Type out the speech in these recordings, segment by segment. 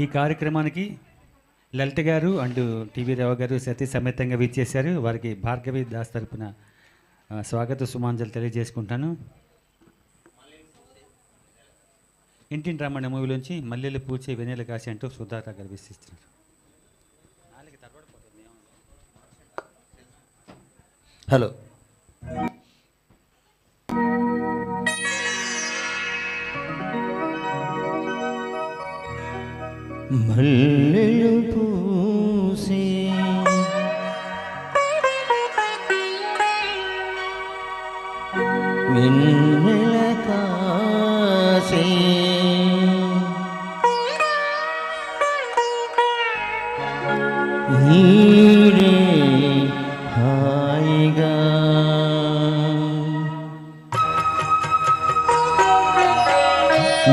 ఈ కార్యక్రమానికి లలిత గారు అండ్ టీవీ రావు గారు సతీ సమేతంగా విచ్చేశారు. వారికి భార్గవి దాస్ తరపున స్వాగత సుమాంజలు తెలియజేసుకుంటాను. ఇంటింటి రమ్మన్న మూవీలోంచి మల్లెలు పూచే వెన్నెల కాశి అంటూ సుధారా గారు విశిస్తున్నారు హలో. మల్లెలు పూసే. వెన్నెల కాసే. ఈడే హాయిగా.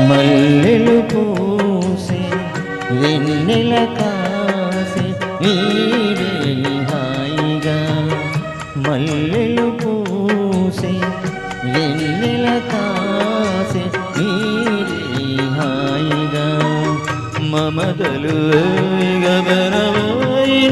మల్లెలు పూ వెన్నెల కాసే ఈడే హాయిగా. మల్లెలు పూసే వెన్నెల కాసే ఈడే హాయిగా. మమతలు గబరవై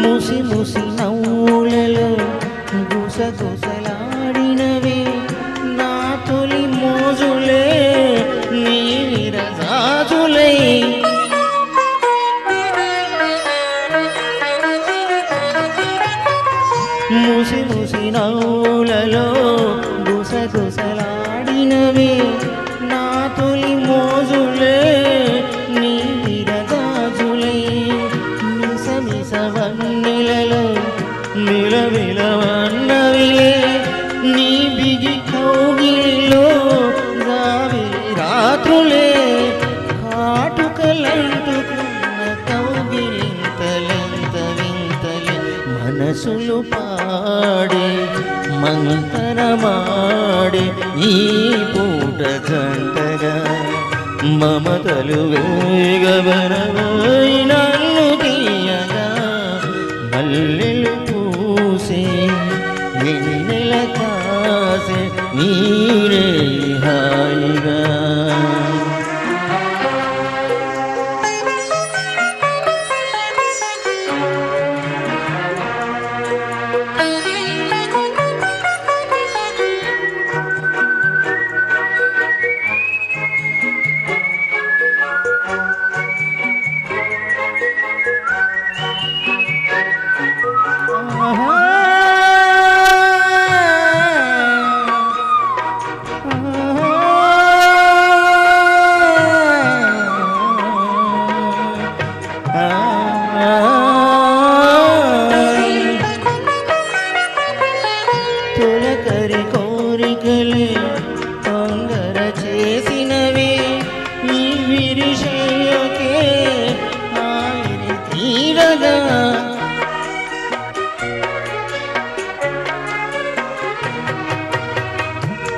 ముసి ముసి నవ్వులలో గుసగుసలాడినవే నా తొలి మోజులే నీ విరజాజులై ముసి ముసి నవ్వులలో గుసగుసలాడినవే బిగి కౌగిలిలో రావి రాత్రులే కాటుకలంటుకున్న కౌగిలింతలెంత వింతలే మనసులు పాడే మంతరమాడే ఈ పూట గంటగా మమతలు వేగవరమైనా కాసే నీరే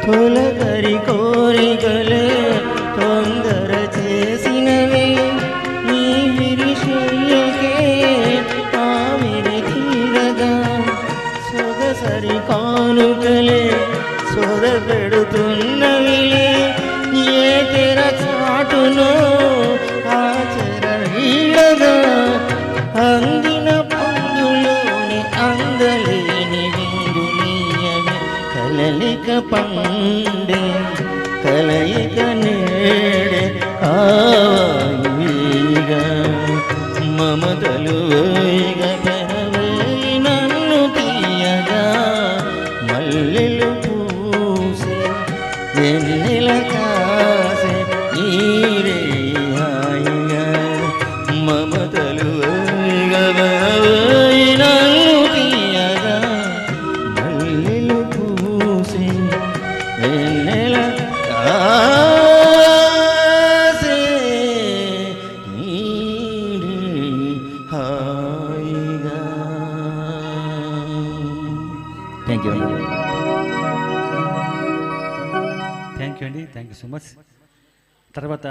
ी कोरि కలలిక పండే కలయిక నేడే ఆవిగా మమతలు వేగ వెన్నెల థ్యాంక్ యూ థ్యాంక్ యూ అండి థ్యాంక్ యూ సో మచ్ తర్వాత